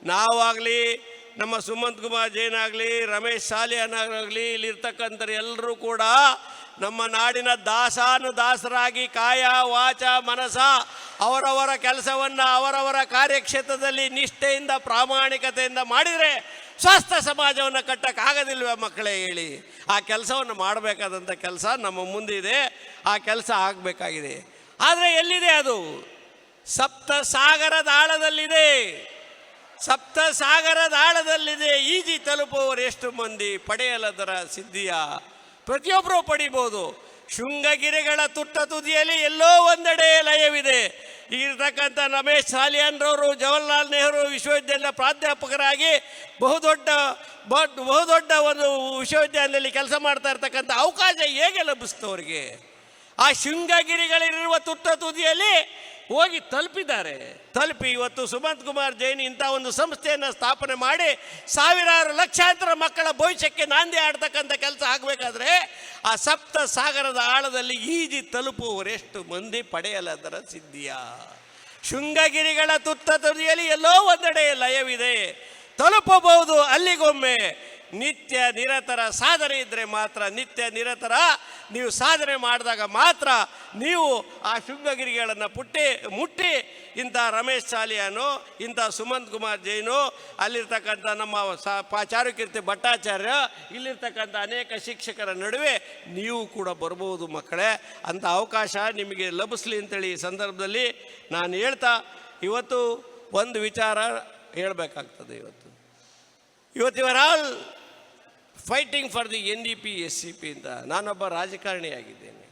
Speaker 1: ನಾವಾಗಲಿ ನಮ್ಮ ಸುಮಂತ್ ಕುಮಾರ್ ಜೈನ್ ಆಗಲಿ ರಮೇಶ್ ಸಾಲಿಯಾನಾಗಲಿ ಇಲ್ಲಿರ್ತಕ್ಕಂಥ ಎಲ್ಲರೂ ಕೂಡ ನಮ್ಮ ನಾಡಿನ ದಾಸಾನು ದಾಸರಾಗಿ ಕಾಯ, ವಾಚ, ಮನಸ ಅವರವರ ಕೆಲಸವನ್ನು ಅವರವರ ಕಾರ್ಯಕ್ಷೇತ್ರದಲ್ಲಿ ನಿಷ್ಠೆಯಿಂದ, ಪ್ರಾಮಾಣಿಕತೆಯಿಂದ ಮಾಡಿದರೆ ಸ್ವಸ್ಥ ಸಮಾಜವನ್ನು ಕಟ್ಟಕ್ಕಾಗೋದಿಲ್ವೇ ಮಕ್ಕಳೇ ಹೇಳಿ. ಆ ಕೆಲಸವನ್ನು ಮಾಡಬೇಕಾದಂಥ ಕೆಲಸ ನಮ್ಮ ಮುಂದಿದೆ. ಆ ಕೆಲಸ ಆಗಬೇಕಾಗಿದೆ. ಆದರೆ ಎಲ್ಲಿದೆ ಅದು? ಸಪ್ತ ಸಾಗರದ ಆಳದಲ್ಲಿದೆ ಸಪ್ತ ಆಳದಲ್ಲಿದೆ ಈಜಿ ತಲುಪುವವರು ಎಷ್ಟು ಮಂದಿ? ಪಡೆಯಲದರ ಸಿದ್ಧಿಯ? ಪ್ರತಿಯೊಬ್ಬರೂ ಪಡಿಬೋದು. ಶೃಂಗಗಿರಿಗಳ ತುಟ್ಟ ತುದಿಯಲ್ಲಿ ಎಲ್ಲೋ ಒಂದೆಡೆ ಲಯವಿದೆ. ಈಗಿರ್ತಕ್ಕಂಥ ರಮೇಶ್ ಸಾಲಿಯಾನ್ರವರು ಜವಾಹರ್ಲಾಲ್ ನೆಹರು ವಿಶ್ವವಿದ್ಯಾಲಯದ ಪ್ರಾಧ್ಯಾಪಕರಾಗಿ ಬಹುದೊಡ್ಡ ಬಹುದೊಡ್ಡ ಒಂದು ವಿಶ್ವವಿದ್ಯಾಲಯದಲ್ಲಿ ಕೆಲಸ ಮಾಡ್ತಾ ಇರ್ತಕ್ಕಂಥ ಅವಕಾಶ ಹೇಗೆ ಲಭಿಸ್ತು ಅವರಿಗೆ? ಆ ಶೃಂಗಗಿರಿಗಳಿರುವ ತುಟ್ಟ ತುದಿಯಲ್ಲಿ ಹೋಗಿ ತಲುಪಿದ್ದಾರೆ. ತಲುಪಿ ಇವತ್ತು ಸುಮಂತ್ ಕುಮಾರ್ ಜೈನ್ ಇಂಥ ಒಂದು ಸಂಸ್ಥೆಯನ್ನು ಸ್ಥಾಪನೆ ಮಾಡಿ ಸಾವಿರಾರು ಲಕ್ಷಾಂತರ ಮಕ್ಕಳ ಭವಿಷ್ಯಕ್ಕೆ ನಾಂದಿ ಆಡ್ತಕ್ಕಂಥ ಕೆಲಸ ಆಗಬೇಕಾದ್ರೆ ಆ ಸಪ್ತ ಸಾಗರದ ಆಳದಲ್ಲಿ ಈಜಿ ತಲುಪುವವರೆಷ್ಟು ಮಂದಿ ಪಡೆಯಲದರ ಸಿದ್ಧಿಯ. ಶೃಂಗಗಿರಿಗಳ ತುತ್ತ ತುದಿಯಲ್ಲಿ ಎಲ್ಲೋ ಒಂದೆಡೆ ಲಯವಿದೆ. ತಲುಪಬಹುದು ಅಲ್ಲಿಗೊಮ್ಮೆ. ನಿತ್ಯ ನಿರತರ ಸಾಧನೆ ಇದ್ದರೆ ಮಾತ್ರ, ನಿತ್ಯ ನಿರತರ ನೀವು ಸಾಧನೆ ಮಾಡಿದಾಗ ಮಾತ್ರ ನೀವು ಆ ಶೃಂಗಗಿರಿಗಳನ್ನು ಪುಟ್ಟಿ, ಮುಟ್ಟಿ ಇಂಥ ರಮೇಶ್ ಚಾಲಿಯಾನು, ಇಂಥ ಸುಮಂತ್ ಕುಮಾರ್ ಜೈನು, ಅಲ್ಲಿರ್ತಕ್ಕಂಥ ನಮ್ಮ ಸ, ಪಾ, ಚಾರುಕೀರ್ತಿ ಭಟ್ಟಾಚಾರ್ಯ, ಇಲ್ಲಿರ್ತಕ್ಕಂಥ ಅನೇಕ ಶಿಕ್ಷಕರ ನಡುವೆ ನೀವು ಕೂಡ ಬರ್ಬೋದು ಮಕ್ಕಳೇ. ಅಂಥ ಅವಕಾಶ ನಿಮಗೆ ಲಭಿಸ್ಲಿ ಅಂತೇಳಿ ಈ ಸಂದರ್ಭದಲ್ಲಿ ನಾನು ಹೇಳ್ತಾ, ಇವತ್ತು ಒಂದು ವಿಚಾರ ಹೇಳಬೇಕಾಗ್ತದೆ ಇವತ್ತು. ಇವತ್ತು ಇವರಾಲ್ fighting for the N D P S C P ಅಂತ ನಾನೊಬ್ಬ ರಾಜಕಾರಣಿಯಾಗಿದ್ದೇನೆ.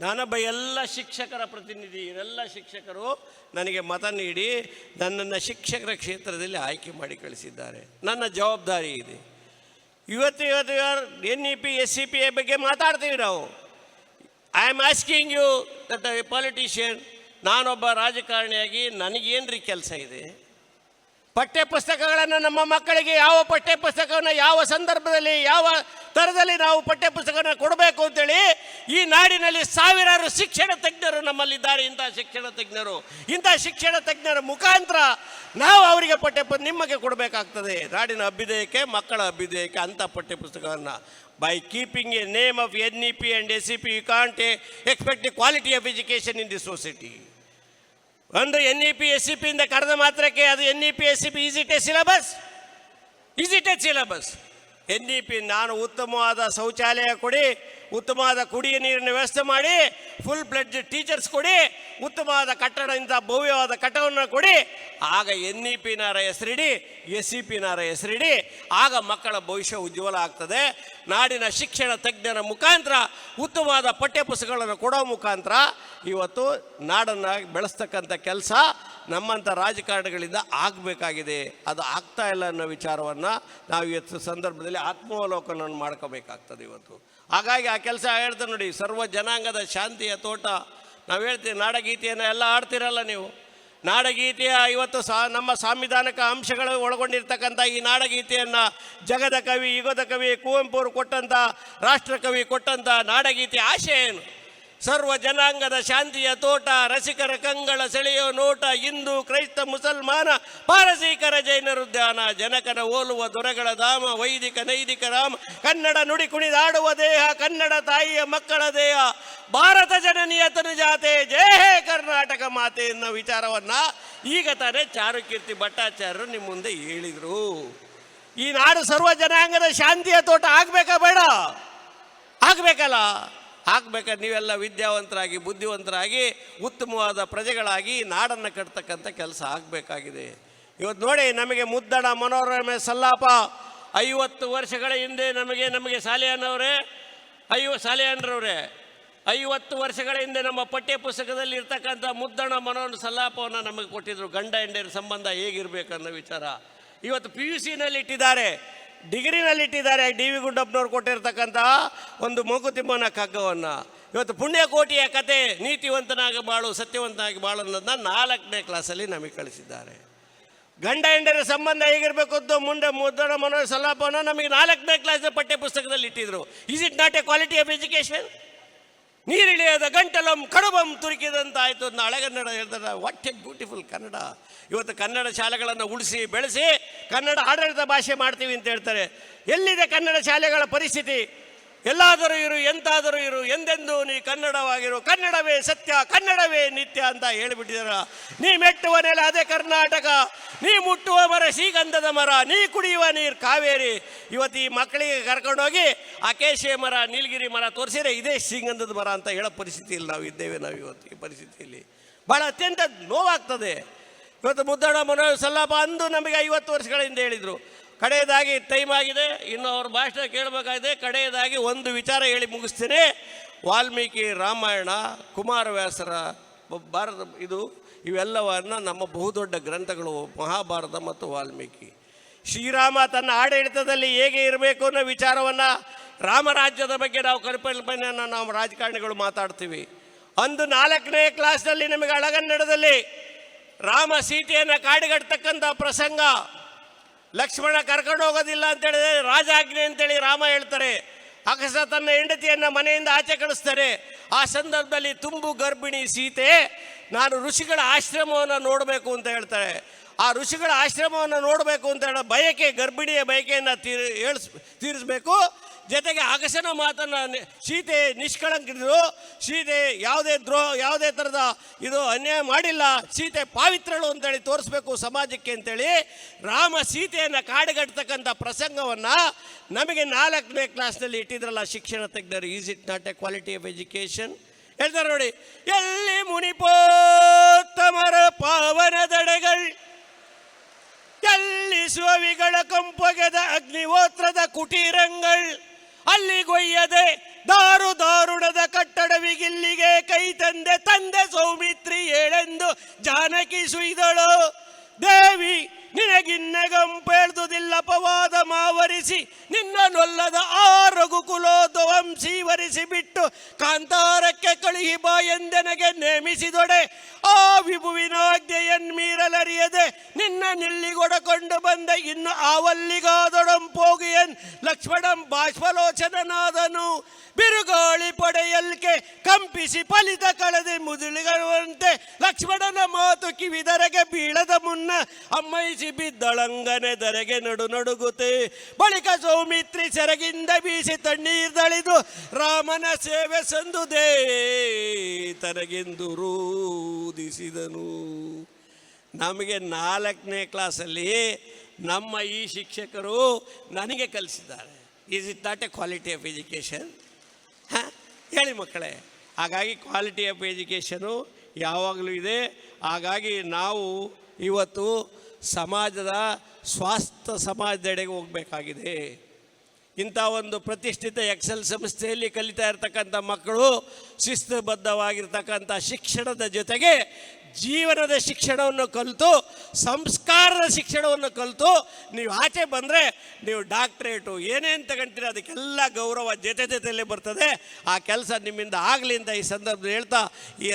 Speaker 1: ನಾನೊಬ್ಬ ಎಲ್ಲ ಶಿಕ್ಷಕರ ಪ್ರತಿನಿಧಿ ಇವರೆಲ್ಲ ಶಿಕ್ಷಕರು ನನಗೆ ಮತ ನೀಡಿ ನನ್ನನ್ನು ಶಿಕ್ಷಕರ ಕ್ಷೇತ್ರದಲ್ಲಿ ಆಯ್ಕೆ ಮಾಡಿ ಕಳಿಸಿದ್ದಾರೆ. ನನ್ನ ಜವಾಬ್ದಾರಿ ಇದೆ. ಇವತ್ತು ಇವತ್ತು N E P S C P ಬಗ್ಗೆ ಮಾತಾಡ್ತೀವಿ ನಾವು. I am asking you that a politician ನಾನೊಬ್ಬ ರಾಜಕಾರಣಿಯಾಗಿ ನನಗೇನ್ರಿ ಕೆಲಸ ಇದೆ? ಪಠ್ಯ ಪುಸ್ತಕಗಳನ್ನು ನಮ್ಮ ಮಕ್ಕಳಿಗೆ ಯಾವ ಪಠ್ಯ ಪುಸ್ತಕವನ್ನು ಯಾವ ಸಂದರ್ಭದಲ್ಲಿ, ಯಾವ ಥರದಲ್ಲಿ ನಾವು ಪಠ್ಯ ಪುಸ್ತಕವನ್ನು ಕೊಡಬೇಕು ಅಂತೇಳಿ ಈ ನಾಡಿನಲ್ಲಿ ಸಾವಿರಾರು ಶಿಕ್ಷಣ ತಜ್ಞರು ನಮ್ಮಲ್ಲಿದ್ದಾರೆ. ಇಂಥ ಶಿಕ್ಷಣ ತಜ್ಞರು, ಇಂಥ ಶಿಕ್ಷಣ ತಜ್ಞರ ಮುಖಾಂತರ ನಾವು ಅವರಿಗೆ ಪಠ್ಯ ನಿಮಗೆ ಕೊಡಬೇಕಾಗ್ತದೆ. ನಾಡಿನ ಅಭ್ಯುದಯಕ್ಕೆ, ಮಕ್ಕಳ ಅಭ್ಯುದಯಕ್ಕೆ ಅಂಥ ಪಠ್ಯ ಪುಸ್ತಕವನ್ನು by keeping a name of N E P and A C P you can't expect a quality of education in the society ಒಂದು N E P S C ಪಿಯಿಂದ ಕರೆದ ಮಾತ್ರಕ್ಕೆ ಅದು N E P S C P is it a syllabus is it a syllabus N E P ನಾನು ಉತ್ತಮವಾದ ಶೌಚಾಲಯ ಕೊಡಿ ಉತ್ತಮವಾದ ಕುಡಿಯ ನೀರಿನ ವ್ಯವಸ್ಥೆ ಮಾಡಿ ಫುಲ್ ಬ್ಲಡ್ ಟೀಚರ್ಸ್ ಕೊಡಿ, ಉತ್ತಮವಾದ ಕಟ್ಟಡ ಇಂಥ ಭವ್ಯವಾದ ಕಟ್ಟವನ್ನು ಕೊಡಿ, ಆಗ ಎನ್ ಇ ಪಿನಾರ ಹೆಸರಿಡಿ ಎಸ್ ಸಿ ಪಿನಾರ ಹೆಸರಿಡಿ, ಆಗ ಮಕ್ಕಳ ಭವಿಷ್ಯ ಉಜ್ವಲ ಆಗ್ತದೆ. ನಾಡಿನ ಶಿಕ್ಷಣ ತಜ್ಞರ ಮುಖಾಂತರ, ಉತ್ತಮವಾದ ಪಠ್ಯಪುಸ್ತಕಗಳನ್ನು ಕೊಡೋ ಮುಖಾಂತರ ಇವತ್ತು ನಾಡನ್ನು ಬೆಳೆಸ್ತಕ್ಕಂಥ ಕೆಲಸ ನಮ್ಮಂಥ ರಾಜಕಾರಣಿಗಳಿಂದ ಆಗಬೇಕಾಗಿದೆ. ಅದು ಆಗ್ತಾ ಇಲ್ಲ ಅನ್ನೋ ವಿಚಾರವನ್ನು ನಾವು ಇವತ್ತು ಸಂದರ್ಭದಲ್ಲಿ ಆತ್ಮಾವಲೋಕನ ಮಾಡ್ಕೋಬೇಕಾಗ್ತದೆ ಇವತ್ತು. ಹಾಗಾಗಿ ಆ ಕೆಲಸ ಹೇಳ್ತಾರೆ ನೋಡಿ, ಸರ್ವ ಜನಾಂಗದ ಶಾಂತಿಯ ತೋಟ. ನಾವು ಹೇಳ್ತೀವಿ, ನಾಡಗೀತೆಯನ್ನು ಎಲ್ಲ ಆಡ್ತಿರಲ್ಲ ನೀವು? ನಾಡಗೀತೆಯ ಇವತ್ತು ಸಾ, ನಮ್ಮ ಸಾಂವಿಧಾನಿಕ ಅಂಶಗಳು ಒಳಗೊಂಡಿರ್ತಕ್ಕಂಥ ಈ ನಾಡಗೀತೆಯನ್ನು ಜಗದ ಕವಿ, ಯುಗದ ಕವಿ ಕುವೆಂಪು ಅವರು ಕೊಟ್ಟಂಥ ರಾಷ್ಟ್ರಕವಿ ಕೊಟ್ಟಂಥ ನಾಡಗೀತೆ ಆಶಯ ಏನು? ಸರ್ವ ಜನಾಂಗದ ಶಾಂತಿಯ ತೋಟ, ರಸಿಕರ ಕಂಗಳ ಸೆಳೆಯೋ ನೋಟ, ಹಿಂದೂ, ಕ್ರೈಸ್ತ, ಮುಸಲ್ಮಾನ, ಪಾರಸೀಕರ ಜೈನರು ಧ್ಯಾನ, ಜನಕನ ಓಲುವ ದೊರೆಗಳ ಧಾಮ, ವೈದಿಕ, ನೈದಿಕ ರಾಮ, ಕನ್ನಡ ನುಡಿ ಕುಣಿದಾಡುವ ದೇಹ, ಕನ್ನಡ ತಾಯಿಯ ಮಕ್ಕಳ ದೇಹ, ಭಾರತ ಜನನಿಯ ತನುಜಾತೆ ಜಯ ಹೇ ಕರ್ನಾಟಕ ಮಾತೆ ಎನ್ನುವ ವಿಚಾರವನ್ನ ಈಗ ತಾನೇ ಚಾರುಕೀರ್ತಿ ಭಟ್ಟಾಚಾರ್ಯರು ನಿಮ್ಮ ಮುಂದೆ ಹೇಳಿದರು. ಈ ನಾಡು ಸರ್ವ ಜನಾಂಗದ ಶಾಂತಿಯ ತೋಟ ಆಗ್ಬೇಕಾ ಬೇಡ? ಆಗ್ಬೇಕಲ್ಲ? ಆಗ್ಬೇಕಾದ್ರೆ ನೀವೆಲ್ಲ ವಿದ್ಯಾವಂತರಾಗಿ, ಬುದ್ಧಿವಂತರಾಗಿ, ಉತ್ತಮವಾದ ಪ್ರಜೆಗಳಾಗಿ ನಾಡನ್ನು ಕಟ್ತಕ್ಕಂಥ ಕೆಲಸ ಆಗಬೇಕಾಗಿದೆ. ಇವತ್ತು ನೋಡಿ, ನಮಗೆ ಮುದ್ದಣ ಮನೋರಮೆ ಸಲ್ಲಾಪ. ಐವತ್ತು ವರ್ಷಗಳ ಹಿಂದೆ ನಮಗೆ ನಮಗೆ ಸಾಲಿಯಾನವರೇ ಅಯ್ಯೋ ಸಾಲಿಯಾನ್ರವರೇ ಐವತ್ತು ವರ್ಷಗಳ ಹಿಂದೆ ನಮ್ಮ ಪಠ್ಯ ಪುಸ್ತಕದಲ್ಲಿ ಇರ್ತಕ್ಕಂಥ ಮುದ್ದಣ ಮನೋರ ಸಲ್ಲಾಪವನ್ನು ನಮಗೆ ಕೊಟ್ಟಿದ್ರು. ಗಂಡ ಹೆಂಡರ ಸಂಬಂಧ ಹೇಗಿರ್ಬೇಕನ್ನೋ ವಿಚಾರ. ಇವತ್ತು ಪಿ ಯು ಸಿನಲ್ಲಿ ಇಟ್ಟಿದ್ದಾರೆ ಡಿಗ್ರಿನಲ್ಲಿ ಇಟ್ಟಿದ್ದಾರೆ ಡಿ ವಿ ಗುಂಡಪ್ಪನವ್ರು ಕೊಟ್ಟಿರ್ತಕ್ಕಂಥ ಒಂದು ಮೂಗುತಿಮ್ಮನ ಕಗ್ಗವನ್ನು ಇವತ್ತು ಪುಣ್ಯಕೋಟಿಯ ಕತೆ ನೀತಿವಂತನಾಗಿ ಬಾಳು, ಸತ್ಯವಂತನಾಗಿ ಬಾಳು ಅನ್ನೋದನ್ನ ನಾಲ್ಕನೇ ಕ್ಲಾಸಲ್ಲಿ ನಮಗೆ ಕಳಿಸಿದ್ದಾರೆ. ಗಂಡ ಹೆಂಡರ ಸಂಬಂಧ ಹೇಗಿರಬೇಕು ಅಂತ ಮುಂದೆ ಮುದ್ದಣ ಮನೋ ಸಲಾಪವನ್ನು ನಮಗೆ ನಾಲ್ಕನೇ ಕ್ಲಾಸ್ ಪಠ್ಯ ಪುಸ್ತಕದಲ್ಲಿ ಇಟ್ಟಿದ್ರು is it not a quality of education ನೀರಿಳಿಯದ ಗಂಟಲಂ ಕಡುಬಂ ತುರುಕಿದಂತ ಆಯಿತು ಅಂತ ಹಳೆಗನ್ನಡ ಹೇಳ್ತಾರೆ ವಾಟ್ ಎ ಬ್ಯೂಟಿಫುಲ್ ಕನ್ನಡ. ಇವತ್ತು ಕನ್ನಡ ಶಾಲೆಗಳನ್ನು ಉಳಿಸಿ, ಬೆಳೆಸಿ ಕನ್ನಡ ಆಡಳಿತ ಭಾಷೆ ಮಾಡ್ತೀವಿ ಅಂತ ಹೇಳ್ತಾರೆ. ಎಲ್ಲಿದೆ ಕನ್ನಡ ಶಾಲೆಗಳ ಪರಿಸ್ಥಿತಿ? ಎಲ್ಲಾದರೂ ಇರು, ಎಂತಾದರೂ ಇರು, ಎಂದೆಂದೂ ನೀ ಕನ್ನಡವಾಗಿರು. ಕನ್ನಡವೇ ಸತ್ಯ, ಕನ್ನಡವೇ ನಿತ್ಯ ಅಂತ ಹೇಳಿಬಿಟ್ಟಿದಾರ. ನೀ ಮೆಟ್ಟುವ ನೆಲ ಅದೇ ಕರ್ನಾಟಕ. ನೀ ಮುಟ್ಟುವ ಮರ ಶ್ರೀಗಂಧದ ಮರ. ನೀ ಕುಡಿಯುವ ನೀರು ಕಾವೇರಿ. ಇವತ್ತು ಈ ಮಕ್ಕಳಿಗೆ ಕರ್ಕೊಂಡೋಗಿ ಅಕೇಶಿಯ ಮರ, ನೀಲಗಿರಿ ಮರ ತೋರಿಸಿದ್ರೆ ಇದೇ ಶ್ರೀಗಂಧದ ಮರ ಅಂತ ಹೇಳೋ ಪರಿಸ್ಥಿತಿಯಲ್ಲಿ ನಾವು ಇದ್ದೇವೆ ನಾವು ಇವತ್ತು ಈ ಪರಿಸ್ಥಿತಿಯಲ್ಲಿ. ಭಾಳ ಅತ್ಯಂತ ನೋವಾಗ್ತದೆ. ಇವತ್ತು ಮುದ್ದಣ ಮನೋ ಸಲ್ಲಾಪ ಅಂದು ನಮಗೆ ಐವತ್ತು ವರ್ಷಗಳಿಂದ ಹೇಳಿದರು. ಕಡೆಯದಾಗಿ ಟೈಮ್ ಆಗಿದೆ. ಇನ್ನು ಅವ್ರ ಭಾಷಣ ಕೇಳಬೇಕಾಗಿದೆ. ಕಡೆಯದಾಗಿ ಒಂದು ವಿಚಾರ ಹೇಳಿ ಮುಗಿಸ್ತೇನೆ. ವಾಲ್ಮೀಕಿ ರಾಮಾಯಣ, ಕುಮಾರವ್ಯಾಸರ ಭಾರತ ಇದು, ಇವೆಲ್ಲವನ್ನು ನಮ್ಮ ಬಹುದೊಡ್ಡ ಗ್ರಂಥಗಳು ಮಹಾಭಾರತ ಮತ್ತು ವಾಲ್ಮೀಕಿ. ಶ್ರೀರಾಮ ತನ್ನ ಆಡಳಿತದಲ್ಲಿ ಹೇಗೆ ಇರಬೇಕು ಅನ್ನೋ ವಿಚಾರವನ್ನು ರಾಮರಾಜ್ಯದ ಬಗ್ಗೆ ನಾವು ಕಲ್ಪನೆಯನ್ನು ನಾವು ರಾಜಕಾರಣಿಗಳು ಮಾತಾಡ್ತೀವಿ. ಅಂದು ನಾಲ್ಕನೇ ಕ್ಲಾಸ್ನಲ್ಲಿ ನಿಮಗೆ ಅಳಗನ್ನಡದಲ್ಲಿ ರಾಮ ಸೀತೆಯನ್ನು ಕಾಡಿಗಟ್ಟತಕ್ಕಂಥ ಪ್ರಸಂಗ. ಲಕ್ಷ್ಮಣ ಕರ್ಕೊಂಡು ಹೋಗೋದಿಲ್ಲ ಅಂತೇಳಿದ್ರೆ ರಾಜಾಜ್ಞೆ ಅಂತೇಳಿ ರಾಮ ಹೇಳ್ತಾರೆ. ಅಕಸ ತನ್ನ ಹೆಂಡತಿಯನ್ನು ಮನೆಯಿಂದ ಆಚೆ ಕಳಿಸ್ತಾರೆ. ಆ ಸಂದರ್ಭದಲ್ಲಿ ತುಂಬು ಗರ್ಭಿಣಿ ಸೀತೆ ನಾನು ಋಷಿಗಳ ಆಶ್ರಮವನ್ನು ನೋಡಬೇಕು ಅಂತ ಹೇಳ್ತಾರೆ. ಆ ಋಷಿಗಳ ಆಶ್ರಮವನ್ನು ನೋಡಬೇಕು ಅಂತ ಹೇಳೋ ಬಯಕೆ ಗರ್ಭಿಣಿಯ ಬಯಕೆಯನ್ನು ತೀರ್ ಹೇಳ್ಸ್ ತೀರಿಸಬೇಕು. ಜೊತೆಗೆ ಅಗಸನ ಮಾತನ್ನು ಸೀತೆ ನಿಷ್ಕಳಂಕಿದ್ರು ಸೀತೆ ಯಾವುದೇ ದ್ರೋಹ ಯಾವುದೇ ಥರದ ಇದು ಅನ್ಯಾಯ ಮಾಡಿಲ್ಲ. ಸೀತೆ ಪಾವಿತ್ರಳು ಅಂತೇಳಿ ತೋರಿಸ್ಬೇಕು ಸಮಾಜಕ್ಕೆ ಅಂತೇಳಿ ರಾಮ ಸೀತೆಯನ್ನು ಕಾಡುಗಟ್ಟತಕ್ಕಂಥ ಪ್ರಸಂಗವನ್ನು ನಮಗೆ ನಾಲ್ಕನೇ ಕ್ಲಾಸ್ನಲ್ಲಿ ಇಟ್ಟಿದ್ರಲ್ಲ ಶಿಕ್ಷಣ ತೆಗೆದರು is it not a quality of education ಹೇಳ್ತಾರೆ ನೋಡಿ. ಎಲ್ಲಿ ಮುನಿಪೋತ್ತಮರ ಪಾವನ ದಡೆಗಳು? ಎಲ್ಲಿ ಸುವಿಗಳ ಕಂಪಗೆದ ಅಗ್ನಿಹೋತ್ರದ ಕುಟೀರಂಗಳ್? ಅಲ್ಲಿ ಗೊಯ್ಯದೆ ದಾರು ದಾರುಣದ ಕಟ್ಟಡವಿಗಿಲ್ಲಿಗೆ ಕೈ ತಂದೆ ತಂದೆ ಸೌಮಿತ್ರಿ ಏಳೆಂದು ಜಾನಕಿ ಸುಯ್ದಳು. ದೇವಿ ನಿನಗಿನ್ನಗಂಪೇಳ್ದುದಿಲ್ಲ ಪವಾದ ಮಾವರಿಸಿ, ನಿನ್ನ ನೊಲ್ಲದ ಆ ರಘುಕುಲೋದ್ವಂಸೀವರಿಸಿ ಬಿಟ್ಟು ಕಾಂತಾರಕ್ಕೆ ಕಳುಹಿ ಬಾ ಎಂದೆನಗೆ ನೇಮಿಸಿದೊಡೆ. ಆ ವಿಭುವಿನಾಜ್ಞೆಯನ್ ನಿನ್ನ ನಿಲ್ಲಿಗೊಡಕೊಂಡು ಬಂದ ಇನ್ನು ಆವಲ್ಲಿಗಾದೊಡಂ ಪೋಗಿಯನ್ ಲಕ್ಷ್ಮಣಂ ಬಾಷ್ಪಲೋಚನನಾದನು. ಬಿರುಗಾಳಿ ಪಡೆಯಲ್ಕೆ ಕಂಪಿಸಿ ಫಲಿತ ಕಳೆದೆ ಮುದುಳಿಗರುವಂತೆ ಲಕ್ಷ್ಮಣನ ಮಾತು ಕಿವಿದರೆಗೆ ಬೀಳದ ಮುನ್ನ ಅಮ್ಮೈಸಿ ಬಿದ್ದಳಂಗನೆ ದರೆಗೆ ನಡು ನಡುಗುತ್ತೆ ಬಳಿಕ ಸೌಮಿತ್ರಿ ಸೆರಗಿಂದ ಬೀಸಿ ತಣ್ಣೀರ್ ದಳಿದು, ರಾಮನ ಸೇವೆ ಸಂದುದೇ ತನಗೆಂದು ರೂದಿಸಿದನು. ನಮಗೆ ನಾಲ್ಕನೇ ಕ್ಲಾಸಲ್ಲಿ ನಮ್ಮ ಈ ಶಿಕ್ಷಕರು ನನಗೆ ಕಲಿಸಿದ್ದಾರೆ. Is it not a quality of education ಹಾಂ? ಹೇಳಿ ಮಕ್ಕಳೇ. ಹಾಗಾಗಿ ಕ್ವಾಲಿಟಿ ಆಫ್ ಎಜುಕೇಷನು ಯಾವಾಗಲೂ ಇದೆ. ಹಾಗಾಗಿ ನಾವು ಇವತ್ತು ಸಮಾಜದ ಸ್ವಾಸ್ಥ್ಯ ಸಮಾಜದೆಡೆಗೆ ಹೋಗಬೇಕಾಗಿದೆ. ಇಂಥ ಒಂದು ಪ್ರತಿಷ್ಠಿತ ಎಕ್ಸೆಲ್ ಸಂಸ್ಥೆಯಲ್ಲಿ ಕಲಿತಾ ಇರತಕ್ಕಂಥ ಮಕ್ಕಳು ಶಿಸ್ತುಬದ್ಧವಾಗಿರ್ತಕ್ಕಂಥ ಶಿಕ್ಷಣದ ಜೊತೆಗೆ ಜೀವನದ ಶಿಕ್ಷಣವನ್ನು ಕಲಿತು ಸಂಸ್ಕಾರದ ಶಿಕ್ಷಣವನ್ನು ಕಲಿತು ನೀವು ಆಚೆ ಬಂದರೆ ನೀವು ಡಾಕ್ಟ್ರೇಟು ಏನೇನು ತಗೊಂತೀರ ಅದಕ್ಕೆಲ್ಲ ಗೌರವ ಜೊತೆ ಜೊತೆಯಲ್ಲೇ ಬರ್ತದೆ. ಆ ಕೆಲಸ ನಿಮ್ಮಿಂದ ಆಗಲಿ ಅಂತ ಈ ಸಂದರ್ಭದಲ್ಲಿ ಹೇಳ್ತಾ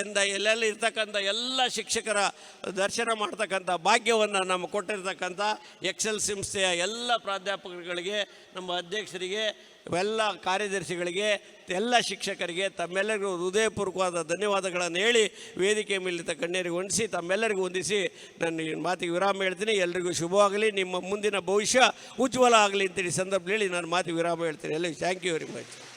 Speaker 1: ಎಂದ ಎಲ್ಲೆಲ್ಲಿ ಇರ್ತಕ್ಕಂಥ ಎಲ್ಲ ಶಿಕ್ಷಕರ ದರ್ಶನ ಮಾಡ್ತಕ್ಕಂಥ ಭಾಗ್ಯವನ್ನು ನಮ್ಮ ಕೊಟ್ಟಿರ್ತಕ್ಕಂಥ ಎಕ್ಸೆಲ್ ಸಂಸ್ಥೆಯ ಎಲ್ಲ ಪ್ರಾಧ್ಯಾಪಕರುಗಳಿಗೆ, ನಮ್ಮ ಅಧ್ಯಕ್ಷರಿಗೆ ಎಲ್ಲ ಕಾರ್ಯದರ್ಶಿಗಳಿಗೆ, ಎಲ್ಲ ಶಿಕ್ಷಕರಿಗೆ ತಮ್ಮೆಲ್ಲರಿಗೂ ಹೃದಯಪೂರ್ವಕವಾದ ಧನ್ಯವಾದಗಳನ್ನು ಹೇಳಿ ವೇದಿಕೆ ಮೇಲಿದ್ದ ಗಣ್ಯರಿಗೆ ಹೊಂದಿಸಿ ತಮ್ಮೆಲ್ಲರಿಗೂ ಹೊಂದಿಸಿ ನನ್ನ ಮಾತಿಗೆ ವಿರಾಮ ಹೇಳ್ತೀನಿ. ಎಲ್ರಿಗೂ ಶುಭವಾಗಲಿ. ನಿಮ್ಮ ಮುಂದಿನ ಭವಿಷ್ಯ ಉಜ್ವಲ ಆಗಲಿ ಅಂತೇಳಿ ಸಂದರ್ಭದಲ್ಲಿ ನಾನು ಮಾತಿಗೆ ವಿರಾಮ ಹೇಳ್ತೀನಿ. ಎಲ್ಲ ಥ್ಯಾಂಕ್ ಯು ವೆರಿ ಮಚ್